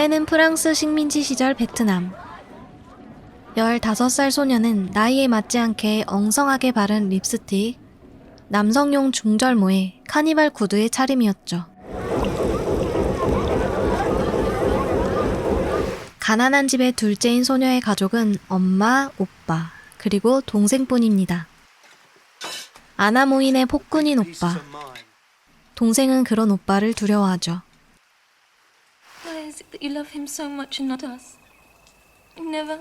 때는 프랑스 식민지 시절 베트남. 15살 소녀는 나이에 맞지 않게 엉성하게 바른 립스틱, 남성용 중절모에 카니발 구두의 차림이었죠. 가난한 집의 둘째인 소녀의 가족은 엄마, 오빠, 그리고 동생뿐입니다. 아나무인의 폭군인 오빠. 동생은 그런 오빠를 두려워하죠. That you love him so much and not us? Never.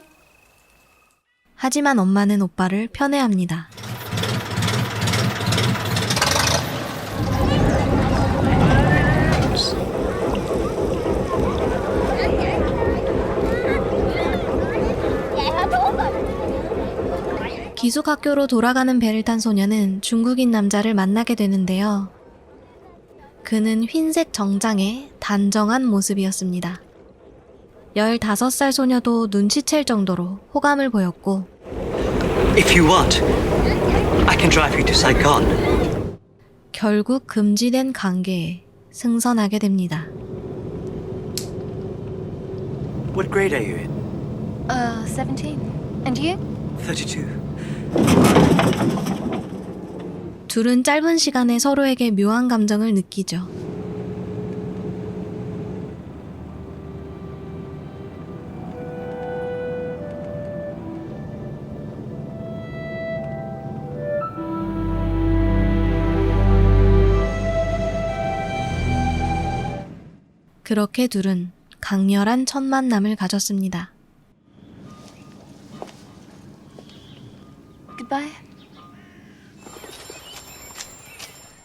하지만 엄마는 오빠를 편애합니다. 기숙학교로 돌아가는 배를 탄 소녀는 중국인 남자를 만나게 되는데요. 그는 흰색 정장에 단정한 모습이었습니다. 15살 소녀도 눈치챌 정도로 호감을 보였고 If you want, I can drive you to Saigon. 결국 금지된 관계에 승선하게 됩니다. What grade are you in? Uh, 17. And you? 32. 둘은 짧은 시간에 서로에게 묘한 감정을 느끼죠. 그렇게 둘은 강렬한 첫 만남을 가졌습니다. Goodbye.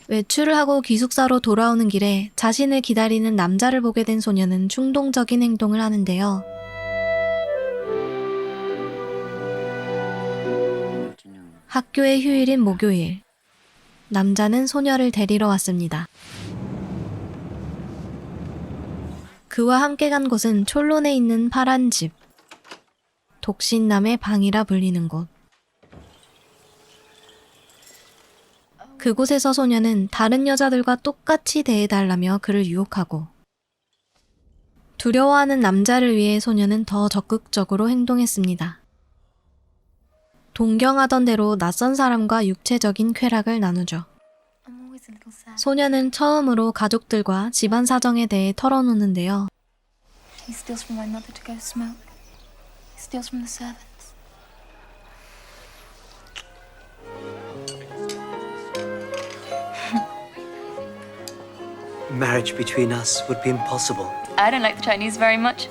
외출을 하고 기숙사로 돌아오는 길에 자신을 기다리는 남자를 보게 된 소녀는 충동적인 행동을 하는데요. 학교의 휴일인 목요일. 남자는 소녀를 데리러 왔습니다. 그와 함께 간 곳은 촐론에 있는 파란 집. 독신남의 방이라 불리는 곳. 그곳에서 소녀는 다른 여자들과 똑같이 대해달라며 그를 유혹하고 두려워하는 남자를 위해 소녀는 더 적극적으로 행동했습니다. 동경하던 대로 낯선 사람과 육체적인 쾌락을 나누죠. I'm always a little sad. 소녀는 처음으로 가족들과 집안 사정에 대해 털어놓는데요. He steals from my mother to go smoke. He steals from the servants. Marriage between us would be impossible. I don't like the Chinese very much.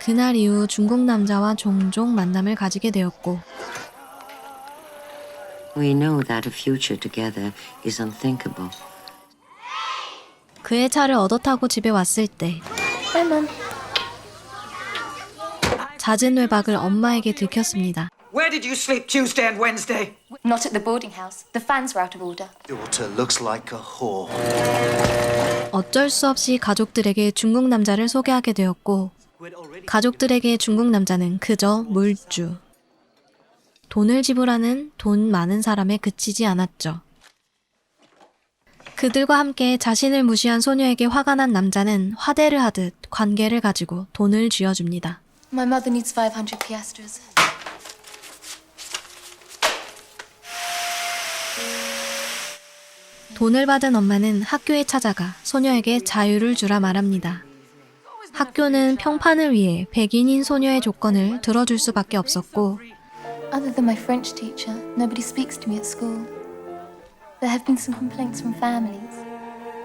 그날 이후 중국 남자와 종종 만남을 가지게 되었고 We know that a future together is unthinkable. 그의 차를 얻어 타고 집에 왔을 때 Mum. 잦은 외박을 엄마에게 들켰습니다. Where did you sleep Tuesday and Wednesday? Not at the boarding house. The fans were out of order. Daughter looks like a whore. 어쩔 수 없이 가족들에게 중국 남자를 소개하게 되었고 가족들에게 중국 남자는 그저 물주. 돈을 지불하는 돈 많은 사람에 그치지 않았죠. 그들과 함께 자신을 무시한 소녀에게 화가 난 남자는 화대를 하듯 관계를 가지고 돈을 쥐어줍니다. My mother needs 500 piastres. 돈을 받은 엄마는 학교에 찾아가 소녀에게 자유를 주라 말합니다. 학교는 평판을 위해 백인인 소녀의 조건을 들어줄 수밖에 없었고 Other than my French teacher, nobody speaks to me at school. There have been some complaints from families.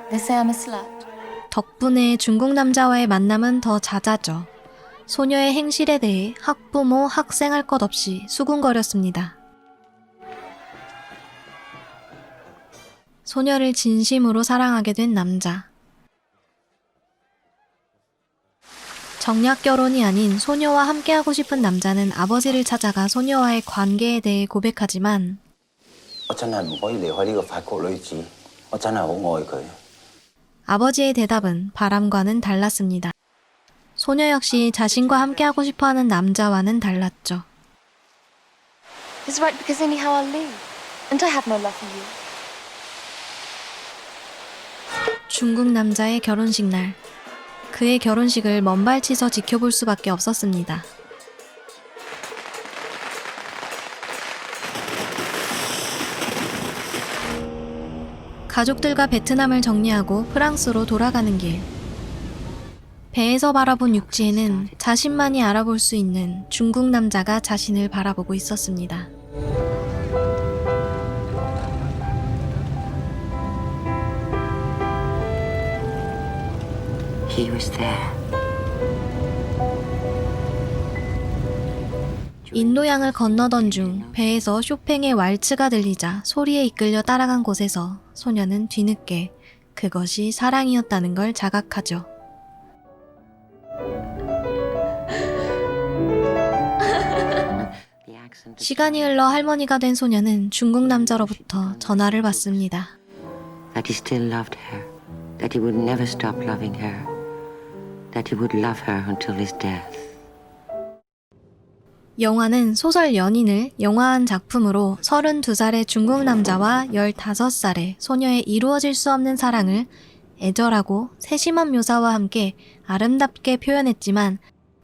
They say I'm a slut. 덕분에 중국 남자와의 만남은 더 잦아져 소녀의 행실에 대해 학부모, 학생 할 것 없이 수군거렸습니다. 소녀를 진심으로 사랑하게 된 남자. 정략 결혼이 아닌 소녀와 함께하고 싶은 남자는 아버지를 찾아가 소녀와의 관계에 대해 고백하지만 아버지의 대답은 바람과는 달랐습니다. 소녀 역시 자신과 함께하고 싶어하는 남자와는 달랐죠. 중국 남자의 결혼식 날. 그의 결혼식을 먼발치서 지켜볼 수밖에 없었습니다. 가족들과 베트남을 정리하고 프랑스로 돌아가는 길. 배에서 바라본 육지에는 자신만이 알아볼 수 있는 중국 남자가 자신을 바라보고 있었습니다. He was there. 인도양을 건너던 중 배에서 쇼팽의 왈츠가 들리자 소리에 이끌려 따라간 곳에서 소녀는 뒤늦게 그것이 사랑이었다는 걸 자각하죠. 시간이 흘러 할머니가 된 소녀는 중국 남자로부터 전화를 받습니다. That he still loved her. That he would never stop loving her. That he would love her until his death. 영화는 소설 연인을 영화한 작품으로 32살의 중국 남자와 15살의 소녀의 이루어질 수 없는 사랑을 애절하고 세심한 묘사와 함께 아름답게 표현했지만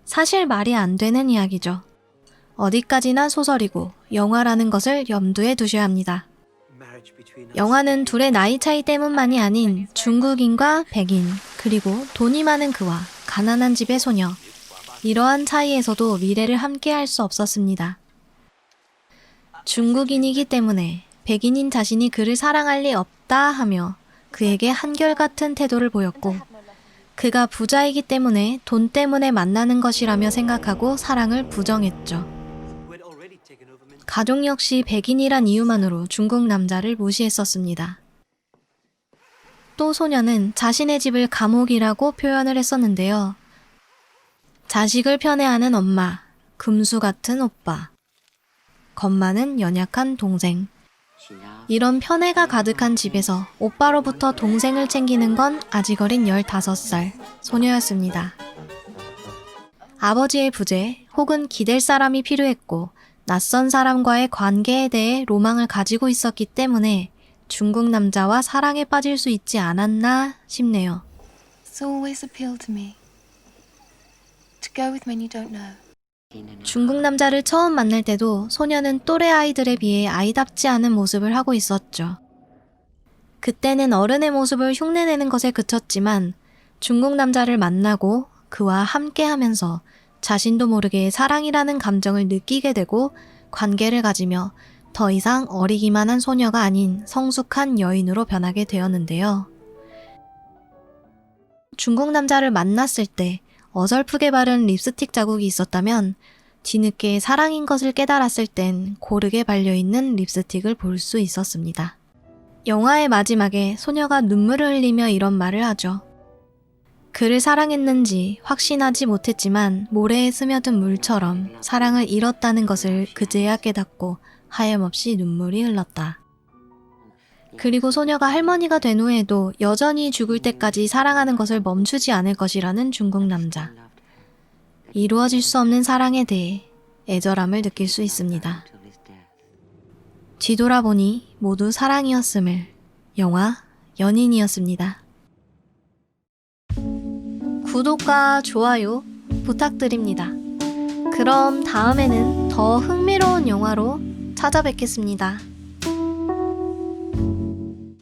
사실 말이 안 되는 이야기죠. 어디까지나 소설이고 영화라는 것을 염두에 두셔야 합니다. 영화는 둘의 나이 차이 때문만이 아닌 중국인과 백인, 그리고 돈이 많은 그와 가난한 집의 소녀. 이러한 차이에서도 미래를 함께 할 수 없었습니다. 중국인이기 때문에 백인인 자신이 그를 사랑할 리 없다 하며 그에게 한결같은 태도를 보였고, 그가 부자이기 때문에 돈 때문에 만나는 것이라며 생각하고 사랑을 부정했죠. 가족 역시 백인이란 이유만으로 중국 남자를 무시했었습니다. 또 소녀는 자신의 집을 감옥이라고 표현을 했었는데요. 자식을 편애하는 엄마, 금수 같은 오빠, 겁 많은 연약한 동생. 이런 편애가 가득한 집에서 오빠로부터 동생을 챙기는 건 아직 어린 15살 소녀였습니다. 아버지의 부재 혹은 기댈 사람이 필요했고 낯선 사람과의 관계에 대해 로망을 가지고 있었기 때문에 중국 남자와 사랑에 빠질 수 있지 않았나 싶네요. It's always appealed to me. To go with men you don't know. 중국 남자를 처음 만날 때도 소녀는 또래 아이들에 비해 아이답지 않은 모습을 하고 있었죠. 그때는 어른의 모습을 흉내내는 것에 그쳤지만 중국 남자를 만나고 그와 함께 하면서 자신도 모르게 사랑이라는 감정을 느끼게 되고 관계를 가지며 더 이상 어리기만 한 소녀가 아닌 성숙한 여인으로 변하게 되었는데요. 중국 남자를 만났을 때 어설프게 바른 립스틱 자국이 있었다면 뒤늦게 사랑인 것을 깨달았을 땐 고르게 발려있는 립스틱을 볼 수 있었습니다. 영화의 마지막에 소녀가 눈물을 흘리며 이런 말을 하죠. 그를 사랑했는지 확신하지 못했지만 모래에 스며든 물처럼 사랑을 잃었다는 것을 그제야 깨닫고 하염없이 눈물이 흘렀다. 그리고 소녀가 할머니가 된 후에도 여전히 죽을 때까지 사랑하는 것을 멈추지 않을 것이라는 중국 남자. 이루어질 수 없는 사랑에 대해 애절함을 느낄 수 있습니다. 뒤돌아보니 모두 사랑이었음을 영화 연인이었습니다. 구독과 좋아요 부탁드립니다. 그럼 다음에는 더 흥미로운 영화로 찾아뵙겠습니다.